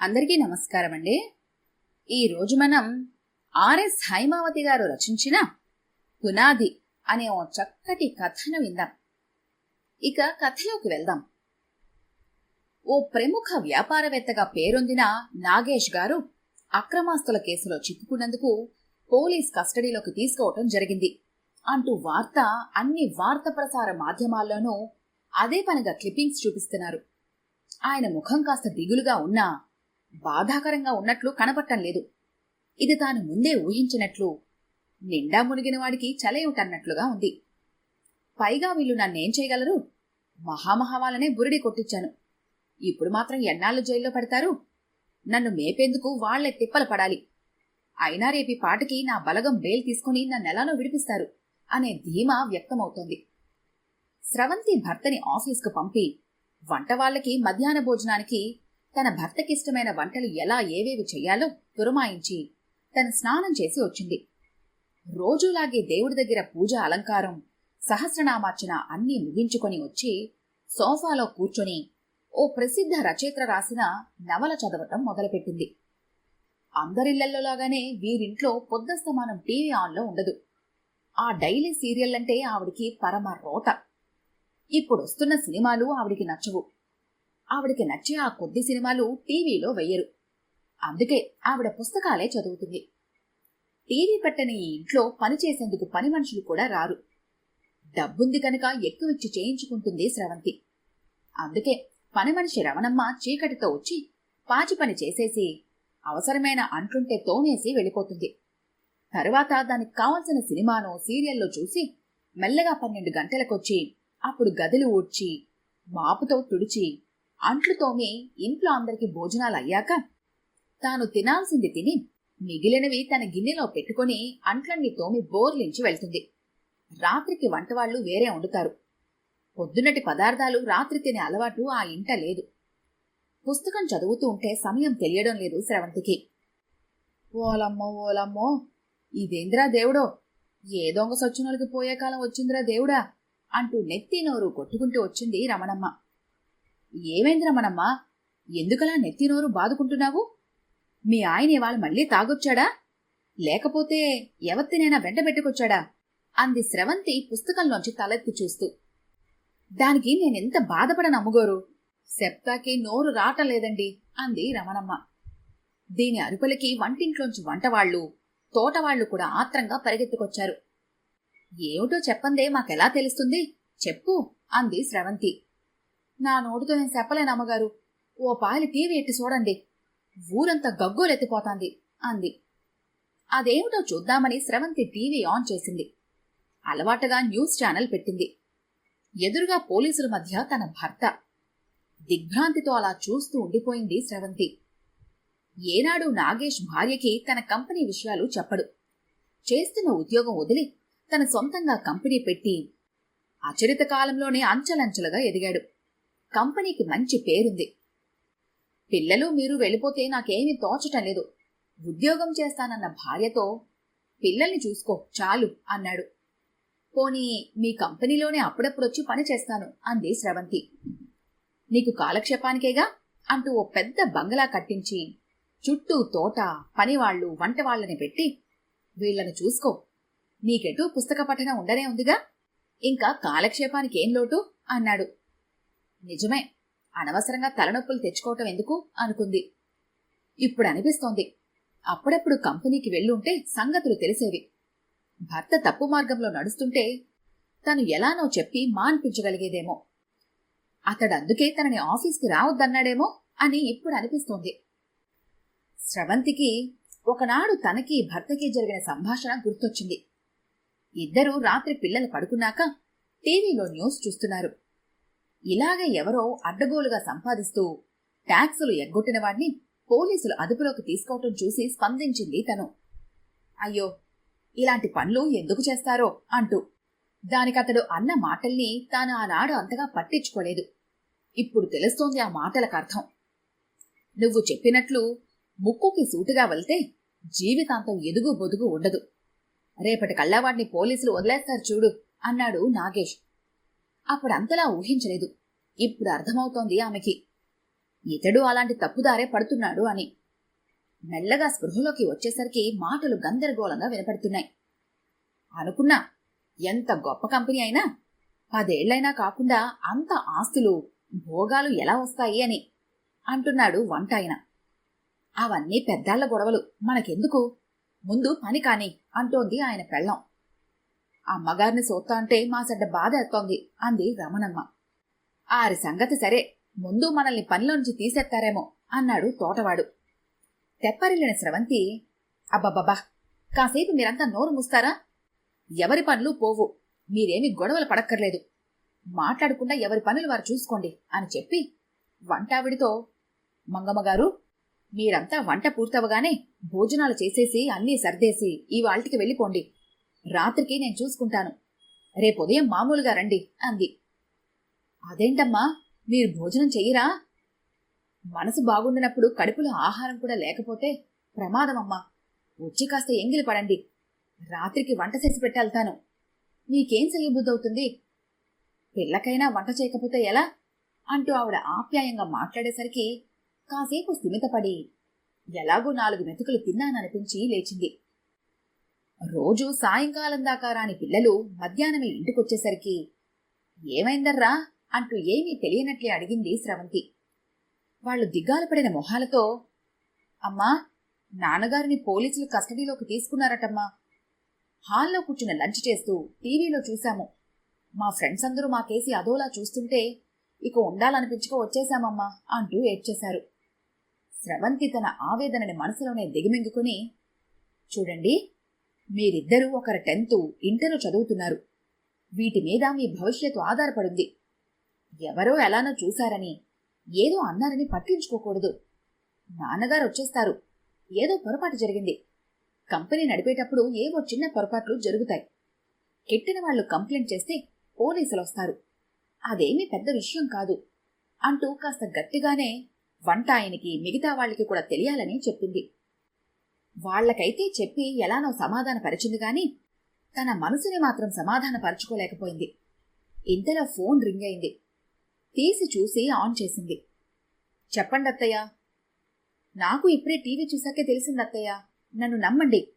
అందరికీ నమస్కారం అండి ఈరోజు మనం ఆర్ఎస్ హైమావతి గారు రచించిన పునాది అనే ఓ చక్కటి కథను విందాం. ఇక కథలోకి వెళ్దాం. ఓ ప్రముఖ వ్యాపారవేత్తగా పేరొందిన నాగేష్ గారు అక్రమాస్తుల కేసులో చిక్కుకున్నందుకు పోలీస్ కస్టడీలోకి తీసుకోవటం జరిగింది. అంటూ వార్త అన్ని వార్త ప్రసార మాధ్యమాల్లోనూ అదే పనిగా క్లిప్పింగ్స్ చూపిస్తున్నారు. ఆయన ముఖం కాస్త దిగులుగా ఉన్నా బాధాకరంగా ఉన్నట్లు కనపట్టం లేదు. ఇది తాను ముందే ఊహించినట్లు నిండా మునిగిన వాడికి చలయుటన్నట్లుగా ఉంది. పైగా వీళ్ళు నన్నేం చేయగలరు? మహామహావాలనే బురిడి కొట్టించాను. ఇప్పుడు మాత్రం ఎన్నాళ్ళు జైల్లో పడతారు? నన్ను మేపేందుకు వాళ్ళే తిప్పలు పడాలి. అయినా రేపి పాటకి నా బలగం బేల్ తీసుకుని నన్నెలానో విడిపిస్తారు అనే ధీమా వ్యక్తమవుతోంది. స్రవంతి భర్తని ఆఫీస్కు పంపి వంట వాళ్ళకి మధ్యాహ్న భోజనానికి తన భర్తకిష్టమైన వంటలు ఎలా ఏవేవి చెయ్యాలో పురమాయించి తను స్నానం చేసి వచ్చింది. రోజులాగే దేవుడి దగ్గర పూజ అలంకారం సహస్రనామార్చన అన్నీ ముగించుకొని వచ్చి సోఫాలో కూర్చొని ఓ ప్రసిద్ధ రచయిత రాసిన నవల చదవటం మొదలుపెట్టింది. అందరిళ్ళలోలాగానే వీరింట్లో పొద్దస్తమానం టీవీ ఆన్లో ఉండదు. ఆ డైలీ సీరియల్ అంటే ఆవిడికి పరమ రోత. ఇప్పుడు వస్తున్న సినిమాలు ఆవిడికి నచ్చవు. ఆవిడికి నచ్చే ఆ కొద్ది సినిమాలు టీవీలో వెయ్యరు. అందుకే ఆవిడ పుస్తకాలే చదువుతుంది. టీవీ పెట్టని ఈ ఇంట్లో పనిచేసేందుకు పని మనుషులు కూడా రారు. డబ్బుంది కనుక ఎక్కువిచ్చి చేయించుకుంటుంది స్రవంతి అందుకే పని మనిషి రవణమ్మ చీకటితో వచ్చి పాచి పని చేసేసి అవసరమైన అంట్లుంటే తోమేసి వెళ్ళిపోతుంది. తరువాత దానికి కావలసిన సినిమాను సీరియల్లో చూసి మెల్లగా పన్నెండు గంటలకొచ్చి అప్పుడు గదులు ఊడ్చి మాపుతో తుడిచి అంట్లు తోమి ఇంట్లో అందరికి భోజనాలు అయ్యాక తాను తినాల్సింది తిని మిగిలినవి తన గిన్నెలో పెట్టుకుని అంట్లన్నీ తోమి బోర్లించి వెళ్తుంది. రాత్రికి వంటవాళ్ళు వేరే వండుతారు. పొద్దునటి పదార్థాలు రాత్రి తినే అలవాటు ఆ ఇంట లేదు. పుస్తకం చదువుతూ ఉంటే సమయం తెలియడం లేదు శ్రవంతికి. ఓలమ్మో ఓలమ్మో! ఇదేంద్రా దేవుడో? ఏ దొంగ సచ్చినోళ్ళకి పోయే కాలం వచ్చిందిరా దేవుడా? అంటూ నెత్తి నోరు కొట్టుకుంటూ వచ్చింది రమణమ్మ. ఏమైందిరా మనమ్మా? ఎందుకలా నెత్తినోరు బాదుకుంటున్నావు? మీ ఆయన ఇవాళ మళ్ళీ తాగొచ్చాడా? లేకపోతే ఎవత్తినైనా వెంట పెట్టుకొచ్చాడా? అంది స్రవంతి పుస్తకంలోంచి తలెత్తి చూస్తూ. దానికి నేనెంత బాధపడనమ్ముగోరు సెప్తాకి నోరు రాటలేదండి అంది రమణమ్మ. దీని అరుపులకి వంటింట్లోంచి వంటవాళ్ళు తోటవాళ్ళు కూడా ఆత్రంగా పరిగెత్తుకొచ్చారు. ఏమిటో చెప్పందే మాకెలా తెలుస్తుంది? చెప్పు అంది స్రవంతి. నా నోటితో నేను చెప్పలేను అమ్మగారు. ఓ పాలి టీవీ ఎట్టి చూడండి. ఊరంతా గగ్గోలెత్తిపోతాంది అంది. అదేమిటో చూద్దామని స్రవంతి టీవీ ఆన్ చేసింది. అలవాటుగా న్యూస్ ఛానల్ పెట్టింది. ఎదురుగా పోలీసుల మధ్య తన భర్త. దిగ్భ్రాంతితో అలా చూస్తూ ఉండిపోయింది స్రవంతి. ఏనాడు నాగేష్ భార్యకి తన కంపెనీ విషయాలు చెప్పడు. చేస్తున్న ఉద్యోగం వదిలి తన సొంతంగా కంపెనీ పెట్టి అచరిత కాలంలోనే అంచలంచలుగా ఎదిగాడు. కంపెనీకి మంచి పేరుంది. పిల్లలు మీరు వెళ్ళిపోతే నాకేమీ తోచటం లేదు. ఉద్యోగం చేస్తానన్న భార్యతో పిల్లల్ని చూసుకో చాలు అన్నాడు. పోనీ మీ కంపెనీలోనే అప్పుడప్పుడొచ్చి పని చేస్తాను అంది స్రవంతి. నీకు కాలక్షేపానికేగా? అంటూ ఓ పెద్ద బంగళా కట్టించి చుట్టూ తోట పనివాళ్ళు వంటవాళ్ళని పెట్టి వీళ్ళను చూసుకో. నీకెటూ పుస్తక పఠనం ఉండనే ఉందిగా? ఇంకా కాలక్షేపానికి ఏం లోటు? అన్నాడు. నిజమే. అనవసరంగా తలనొప్పులు తెచ్చుకోవటం ఎందుకు? అనుకుంది. ఇప్పుడు అనిపిస్తోంది అప్పుడప్పుడు కంపెనీకి వెళ్ళుంటే సంగతులు తెలిసేవి. భర్త తప్పు మార్గంలో నడుస్తుంటే తను ఎలానో చెప్పి మాన్పించగలిగేదేమో. అతడందుకే తనని ఆఫీస్కి రావద్దన్నాడేమో అని ఇప్పుడు అనిపిస్తోంది స్రవంతికి ఒకనాడు తనకి భర్తకి జరిగిన సంభాషణ గుర్తొచ్చింది. ఇద్దరూ రాత్రి పిల్లలు పడుకున్నాక టీవీలో న్యూస్ చూస్తున్నారు. ఇలాగే ఎవరో అడ్డగోలుగా సంపాదిస్తూ ట్యాక్సులు ఎగ్గొట్టిన వాడిని పోలీసులు అదుపులోకి తీసుకోవటం చూసి స్పందించింది తను. అయ్యో ఇలాంటి పనులు ఎందుకు చేస్తారో అంటూ దానికతడు అన్న మాటల్ని తాను ఆనాడు అంతగా పట్టించుకోలేదు. ఇప్పుడు తెలుస్తోంది ఆ మాటలకు అర్థం. నువ్వు చెప్పినట్లు ముక్కుకి సూటుగా వెళ్తే జీవితాంతం ఎదుగు బొదుగు ఉండదు. రేపటి కళ్ళవాడిని పోలీసులు వదిలేస్తారు చూడు అన్నాడు నాగేష్. అప్పుడంతలా ఊహించలేదు. ఇప్పుడు అర్థమవుతోంది ఆమెకి. ఇతడు అలాంటి తప్పుదారే పడుతున్నాడు అని. మెల్లగా స్పృహలోకి వచ్చేసరికి మాటలు గందరగోళంగా వినపడుతున్నాయి. అనుకున్నా ఎంత గొప్ప కంపెనీ అయినా పదేళ్ళైనా కాకుండా అంత ఆస్తులు భోగాలు ఎలా వస్తాయి అని అంటున్నాడు వంట ఆయన అవన్నీ పెద్దాళ్ళ గొడవలు. మనకెందుకు? ముందు పని కాని అంటోంది ఆయన పెళ్ళం. అమ్మగారిని సోత్తా అంటే మా చెడ్డ బాధ ఎత్తోంది అంది రమణమ్మ. ఆరి సంగతి సరే ముందు మనల్ని పనిలోంచి తీసేస్తారేమో అన్నాడు తోటవాడు. తెప్పరిల్లిన స్రవంతి అబ్బబ్బబ్బా కాసేపు మీరంతా నోరు మూస్తారా? ఎవరి పనులు పోవు మీరేమి గొడవలు పడక్కర్లేదు. మాట్లాడకుండా ఎవరి పనులు వారు చూసుకోండి అని చెప్పి వంటావిడితో మంగమ్మగారు మీరంతా వంట పూర్తవగానే భోజనాలు చేసేసి అన్నీ సర్దేసి ఇవాళ్ళకి వెళ్ళిపోండి. రాత్రికి నేను చూసుకుంటాను. రేపు ఉదయం మామూలుగా రండి అంది. అదేంటమ్మా? మీరు భోజనం చెయ్యరా? మనసు బాగుండినప్పుడు కడుపులో ఆహారం కూడా లేకపోతే ప్రమాదమమ్మా. వచ్చి కాస్త ఎంగిలి పడండి. రాత్రికి వంట చేసి పెట్టాల్తాను మీకేం చెయ్యబుద్దవుతుంది పిల్లకైనా వంట చేయకపోతే ఎలా? అంటూ ఆవిడ ఆప్యాయంగా మాట్లాడేసరికి కాసేపు స్థిమితపడి ఎలాగో నాలుగు మెతుకులు తిన్నాననిపించి లేచింది. రోజు సాయంకాలం దాకా రాని పిల్లలు మధ్యాహ్నమే ఇంటికొచ్చేసరికి ఏమైందర్రా? అంటూ ఏమీ తెలియనట్లే అడిగింది స్రవంతి. వాళ్ళు దిగ్గాలు పడిన మొహాలతో అమ్మా నాన్నగారిని పోలీసులు కస్టడీలోకి తీసుకున్నారటమ్మా. హాల్లో కూర్చుని లంచ్ చేస్తూ టీవీలో చూశాము. మా ఫ్రెండ్స్ అందరూ మా కేసి అదోలా చూస్తుంటే ఇక ఉండాలనిపించుకో వచ్చేశామమ్మా అంటూ ఏడ్చేశారు. స్రవంతి తన ఆవేదనని మనసులోనే దిగమింగుకుని చూడండి మీరిద్దరూ ఒకరు టెన్త్ ఇంటరు చదువుతున్నారు. వీటి మీద మీ భవిష్యత్తు ఆధారపడుంది. ఎవరో ఎలానో చూశారని ఏదో అన్నారని పట్టించుకోకూడదు. నాన్నగారు వచ్చేస్తారు. ఏదో పొరపాటు జరిగింది. కంపెనీ నడిపేటప్పుడు ఏవో చిన్న పొరపాట్లు జరుగుతాయి. కెట్టిన వాళ్ళు కంప్లైంట్ చేస్తే పోలీసులు వస్తారు అదేమీ పెద్ద విషయం కాదు అంటూ కాస్త గట్టిగానే వంట ఆయనకి మిగతా వాళ్ళకి కూడా తెలియాలని చెప్పింది. వాళ్ళకైతే చెప్పి ఎలానో సమాధాన పరిచింది గాని తన మనసుని మాత్రం సమాధాన పరుచుకోలేకపోయింది ఇంతలో ఫోన్ రింగ్ అయింది. తీసి చూసి ఆన్ చేసింది. చెప్పండి అత్తయ్య. నాకు ఇప్పుడే టీవీ చూసాకే తెలిసింది అత్తయ్య. నన్ను నమ్మండి.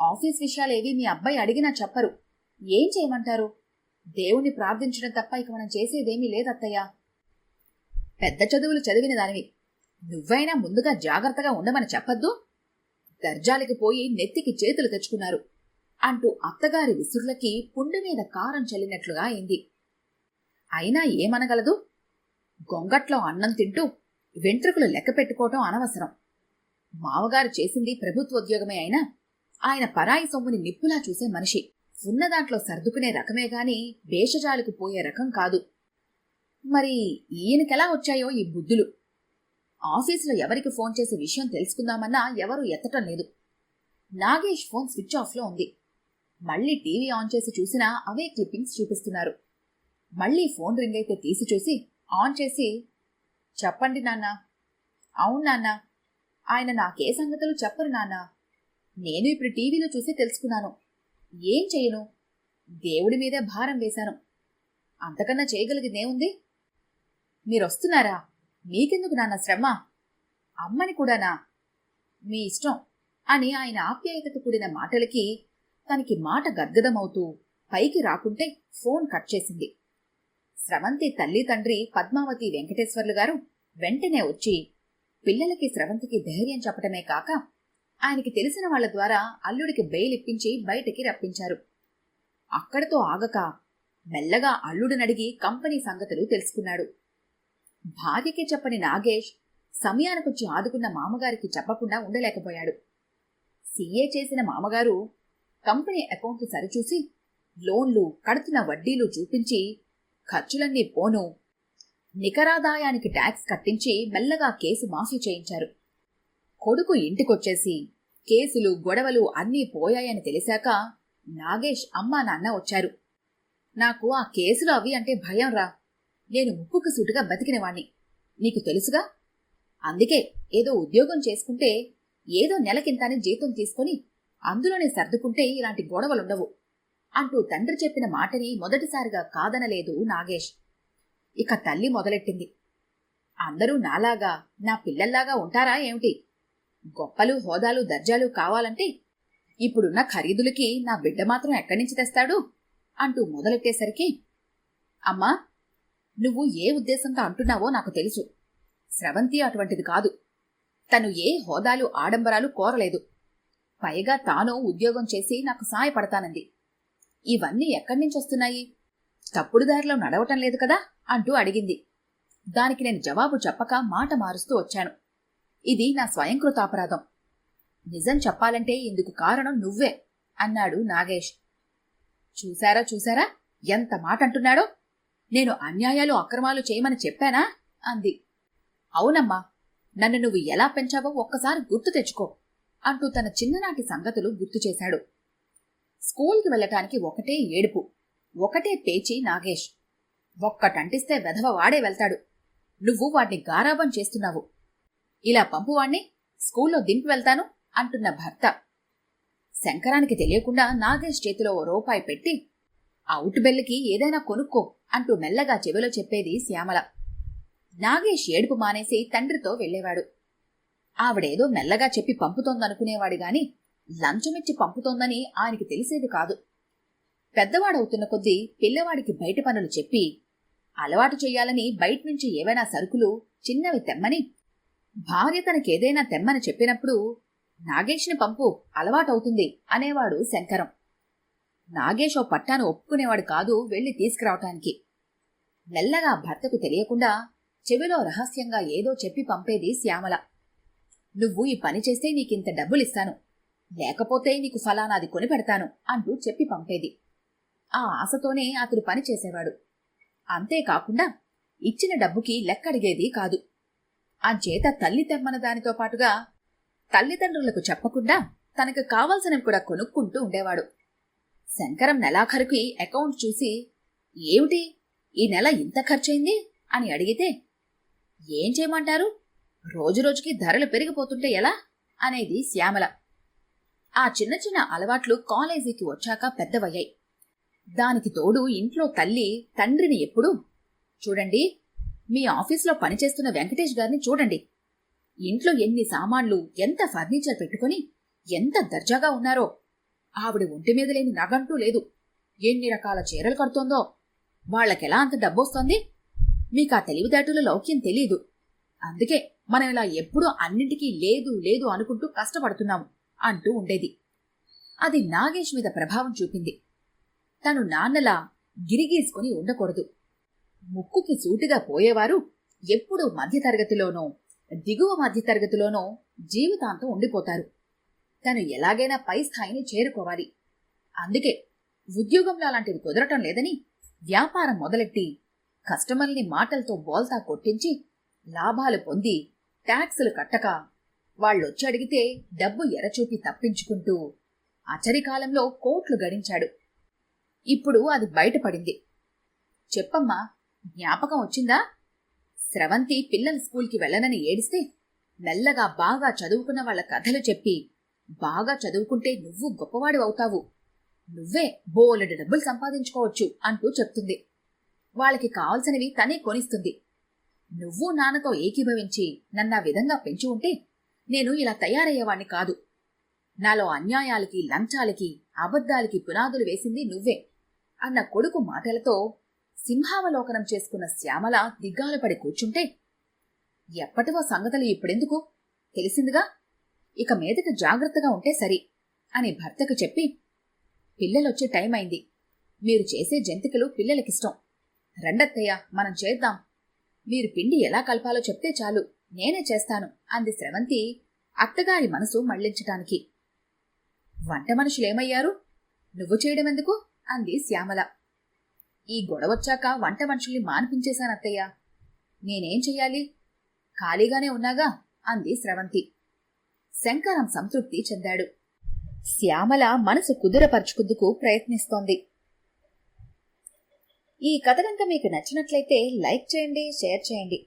ఆఫీస్ విషయాలేవి మీ అబ్బాయి అడిగినా చెప్పరు. ఏం చేయమంటారు? దేవుణ్ణి ప్రార్థించడం తప్ప ఇక మనం చేసేదేమీ లేదత్తయ్య పెద్ద చదువులు చదివిన దానివి నువ్వైనా ముందుగా జాగ్రత్తగా ఉండమని చెప్పద్దు? దర్జాలకి పోయి నెత్తికి చేతులు తెచ్చుకున్నారు. అంటూ అత్తగారి విసురులకి పుండు మీద కారం చల్లినట్లుగా అయింది. అయినా ఏమనగలదు? గొంగట్లో అన్నం తింటూ వెంట్రుకలు లెక్క పెట్టుకోవటం అనవసరం. మావగారు చేసింది ప్రభుత్వోద్యోగమే అయినా ఆయన పరాయి సొమ్ముని నిప్పులా చూసే మనిషి. ఉన్న దాంట్లో సర్దుకునే రకమే గాని వేషజాలకు పోయే రకం కాదు. మరి ఈయనకెలా వచ్చాయో ఈ బుద్ధులు? ఆఫీసులో ఎవరికి ఫోన్ చేసే విషయం తెలుసుకుందామన్నా ఎవరూ ఎత్తటం లేదు. నాగేష్ ఫోన్ స్విచ్ ఆఫ్లో ఉంది. మళ్ళీ టీవీ ఆన్ చేసి చూసినా అవే క్లిప్పింగ్స్ చూపిస్తున్నారు. మళ్ళీ ఫోన్ రింగ్ అయితే తీసి చూసి ఆన్ చేసి చెప్పండి నాన్న. అవును నాన్న. ఆయన నాకే సంగతులు చెప్పరు నాన్న. నేను ఇప్పుడు టీవీలో చూసి తెలుసుకున్నాను. ఏం చేయను? దేవుడి మీదే భారం వేశాను. అంతకన్నా చేయగలిగిందేముంది మీరొస్తున్నారా? మీకెందుకు నాన్న శ్రమ? అమ్మని కూడానా? మీ ఇష్టం అని ఆయన ఆప్యాయతకు కూడిన మాటలకి తనకి మాట గద్గదమవుతూ పైకి రాకుంటే ఫోన్ కట్ చేసింది. స్రవంతి తల్లి తండ్రి పద్మావతి వెంకటేశ్వర్లు గారు వెంటనే వచ్చి పిల్లలకి స్రవంతికి ధైర్యం చెప్పటమే కాక ఆయనకి తెలిసిన వాళ్ళ ద్వారా అల్లుడికి బెయిల్ ఇప్పించి బయటికి రప్పించారు. అక్కడితో ఆగక మెల్లగా అల్లుడినడిగి కంపెనీ సంగతులు తెలుసుకున్నాడు. భార్యకి చెప్పని నాగేష్ సమయానికొచ్చి ఆదుకున్న మామగారికి చెప్పకుండా ఉండలేకపోయాడు. సీఏ చేసిన మామగారు కంపెనీ అకౌంట్లు సరిచూసి లోన్లు కడుతున్న వడ్డీలు చూపించి ఖర్చులన్నీ పోను. నికరాదాయానికి ట్యాక్స్ కట్టించి మెల్లగా కేసు మాఫీ చేయించారు. కొడుకు ఇంటికొచ్చేసి కేసులు గొడవలు అన్నీ పోయాయని తెలిసాక నాగేష్ అమ్మా నాన్న వచ్చారు. నాకు ఆ కేసులు అవి అంటే భయం రా. నేను ముక్కుకు సూటుగా బతికినవాణ్ణి. నీకు తెలుసుగా? అందుకే ఏదో ఉద్యోగం చేసుకుంటే ఏదో నెలకింతని జీతం తీసుకుని అందులోనే సర్దుకుంటే ఇలాంటి గొడవలుండవు. అంటూ తండ్రి చెప్పిన మాటని మొదటిసారిగా కాదనలేదు నాగేష్. ఇక తల్లి మొదలెట్టింది. అందరూ నాలాగా నా పిల్లల్లాగా ఉంటారా ఏమిటి? గొప్పలు హోదాలు దర్జాలు కావాలంటే ఇప్పుడున్న ఖరీదులకి నా బిడ్డ మాత్రం ఎక్కడి నుంచి తెస్తాడు? అంటూ మొదలెట్టేసరికి అమ్మా నువ్వు ఏ ఉద్దేశంతో అంటున్నావో నాకు తెలుసు. స్రవంతి అటువంటిది కాదు. తను ఏ హోదాలు ఆడంబరాలు కోరలేదు. పైగా తాను ఉద్యోగం చేసి నాకు సాయపడతానంది ఇవన్నీ ఎక్కడి నుంచి వస్తున్నాయి? తప్పుడు దారిలో నడవటం లేదు కదా? అంటూ అడిగింది. దానికి నేను జవాబు చెప్పక మాట మారుస్తూ వచ్చాను. ఇది నా స్వయంకృతాపరాధం నిజం చెప్పాలంటే ఇందుకు కారణం నువ్వే అన్నాడు నాగేష్. చూశారా చూశారా? ఎంత మాట అంటున్నాడో? నేను అన్యాయాలు అక్రమాలు చేయమని చెప్పానా? అంది. అవునమ్మా నన్ను నువ్వు ఎలా పెంచావో ఒక్కసారి గుర్తు తెచ్చుకో అంటూ తన చిన్ననాటి సంగతులు గుర్తు చేశాడు. స్కూల్కి వెళ్ళటానికి ఒకటే ఏడుపు. ఒకటే పేచి నాగేష్. ఒక్కటంటిస్తే వెధవ వాడే వెళ్తాడు. నువ్వు వాడిని గారాబం చేస్తున్నావు. ఇలా పంపువాణ్ణి స్కూల్లో దింపి వెళ్తాను అంటున్న భర్త. శంకరానికి తెలియకుండా నాగేష్ చేతిలో ఓ రూపాయి పెట్టి అవుట్ బెల్లికి ఏదైనా కొనుక్కో అంటూ మెల్లగా చెవిలో చెప్పేది శ్యామల. నాగేష్ ఏడుపు మానేసి తండ్రితో వెళ్ళేవాడు ఆవిడేదో మెల్లగా చెప్పి పంపుతోందనుకునేవాడు గాని లంచమిచ్చి పంపుతోందని ఆయనకి తెలిసేది కాదు. పెద్దవాడవుతున్న కొద్దీ పిల్లవాడికి బయట పనులు చెప్పి అలవాటు చెయ్యాలని బయట నుంచి ఏవైనా సరుకులు చిన్నవి తెమ్మని భార్య తనకేదైనా తెమ్మని చెప్పినప్పుడు నాగేష్ని పంపు అలవాటవుతుంది అనేవాడు శంకరం. నాగేష్ ఓ పట్టాను ఒప్పుకునేవాడు కాదు వెళ్ళి తీసుకురావటానికి. మెల్లగా భర్తకు తెలియకుండా చెవిలో రహస్యంగా ఏదో చెప్పి పంపేది శ్యామల. నువ్వు ఈ పని చేస్తే నీకింత డబ్బులిస్తాను. లేకపోతే నీకు ఫలానాది కొని పెడతాను అంటూ చెప్పి పంపేది. ఆ ఆశతోనే అతడు పని చేసేవాడు. అంతేకాకుండా ఇచ్చిన డబ్బుకి లెక్కడిగేది కాదు. అంచేత తల్లి తెమ్మన దానితో పాటుగా తల్లిదండ్రులకు చెప్పకుండా తనకు కావాల్సినవి కూడా కొనుక్కుంటూ ఉండేవాడు. శంకరం నెలాఖరుకి అకౌంట్ చూసి ఏమిటి? ఈ నెల ఇంత ఖర్చయింది? అని అడిగితే ఏం చేయమంటారు? రోజురోజుకి ధరలు పెరిగిపోతుంటే ఎలా? అనేది శ్యామల. ఆ చిన్న చిన్న అలవాట్లు కాలేజీకి వచ్చాక పెద్దవయ్యాయి. దానికి తోడు ఇంట్లో తల్లి తండ్రిని ఎప్పుడు చూడండి మీ ఆఫీస్లో పనిచేస్తున్న వెంకటేష్ గారిని చూడండి. ఇంట్లో ఎన్ని సామాన్లు ఎంత ఫర్నిచర్ పెట్టుకుని ఎంత దర్జాగా ఉన్నారో. ఆవిడ ఒంటి మీద లేని నగంటూ లేదు. ఎన్ని రకాల చీరలు కడుతోందో. వాళ్ళకెలా అంత డబ్బొస్తోంది? మీకు ఆ తెలివితేటల లౌక్యం తెలీదు. అందుకే మనం ఇలా ఎప్పుడూ అన్నింటికీ లేదు లేదు అనుకుంటూ కష్టపడుతున్నాము. అంటూ ఉండేది. అది నాగేష్ మీద ప్రభావం చూపింది. తను నాన్నలా గిరిగీసుకుని ఉండకూడదు. ముక్కుకి సూటిగా పోయేవారు ఎప్పుడూ మధ్యతరగతిలోనో దిగువ మధ్యతరగతిలోనో జీవితాంతం ఉండిపోతారు. తను ఎలాగైనా పై స్థాయిని చేరుకోవాలి. అందుకే ఉద్యోగంలో అలాంటివి కుదరటం లేదని వ్యాపారం మొదలెట్టి కస్టమర్ని మాటలతో బోల్తా కొట్టించి లాభాలు పొంది ట్యాక్సులు కట్టక వాళ్ళొచ్చి అడిగితే డబ్బు ఎరచూపి తప్పించుకుంటూ అచరికాలంలో కోట్లు గడించాడు. ఇప్పుడు అది బయటపడింది. చెప్పమ్మా జ్ఞాపకం వచ్చిందా? స్రవంతి పిల్లల స్కూల్కి వెళ్ళనని ఏడిస్తే మెల్లగా బాగా చదువుకున్న వాళ్ళ కథలు చెప్పి బాగా చదువుకుంటే నువ్వు గొప్పవాడు అవుతావు. నువ్వే బోలెడు డబ్బులు సంపాదించుకోవచ్చు అంటూ చెప్తుంది. వాళ్ళకి కావాల్సినవి తనే కొనిస్తుంది. నువ్వు నాన్నతో ఏకీభవించి నన్న విధంగా పెంచి ఉంటే నేను ఇలా తయారయ్యేవాణ్ణి కాదు. నాలో అన్యాయాలకి లంచాలకి అబద్ధాలకి పునాదులు వేసింది నువ్వే అన్న కొడుకు మాటలతో సింహావలోకనం చేసుకున్న శ్యామల దిగ్గాలపడి కూర్చుంటే ఎప్పటివో సంగతులు ఇప్పుడెందుకు? తెలిసిందిగా? ఇక మీదకి జాగ్రత్తగా ఉంటే సరి అని భర్తకు చెప్పి పిల్లలొచ్చే టైం అయింది మీరు చేసే జంతికలు పిల్లలకిష్టం. రండత్తయ్య మనం చేద్దాం. మీరు పిండి ఎలా కలపాలో చెప్తే చాలు. నేనే చేస్తాను అంది స్రవంతి అత్తగారి మనసు మళ్ళించటానికి వంట మనుషులేమయ్యారు? నువ్వు చేయడం ఎందుకు అంది శ్యామల. ఈ గొడవొచ్చాక వంట మనుషుల్ని మాన్పించేశానత్తయ్య నేనేం చెయ్యాలి? ఖాళీగానే ఉన్నాగా? అంది స్రవంతి. శంకరం సంతృప్తి చెందాడు. శ్యామల మనసు కుదురపరుచుకుందుకు ప్రయత్నిస్తోంది. ఈ కథ కనుక మీకు నచ్చినట్లయితే లైక్ చేయండి షేర్ చేయండి.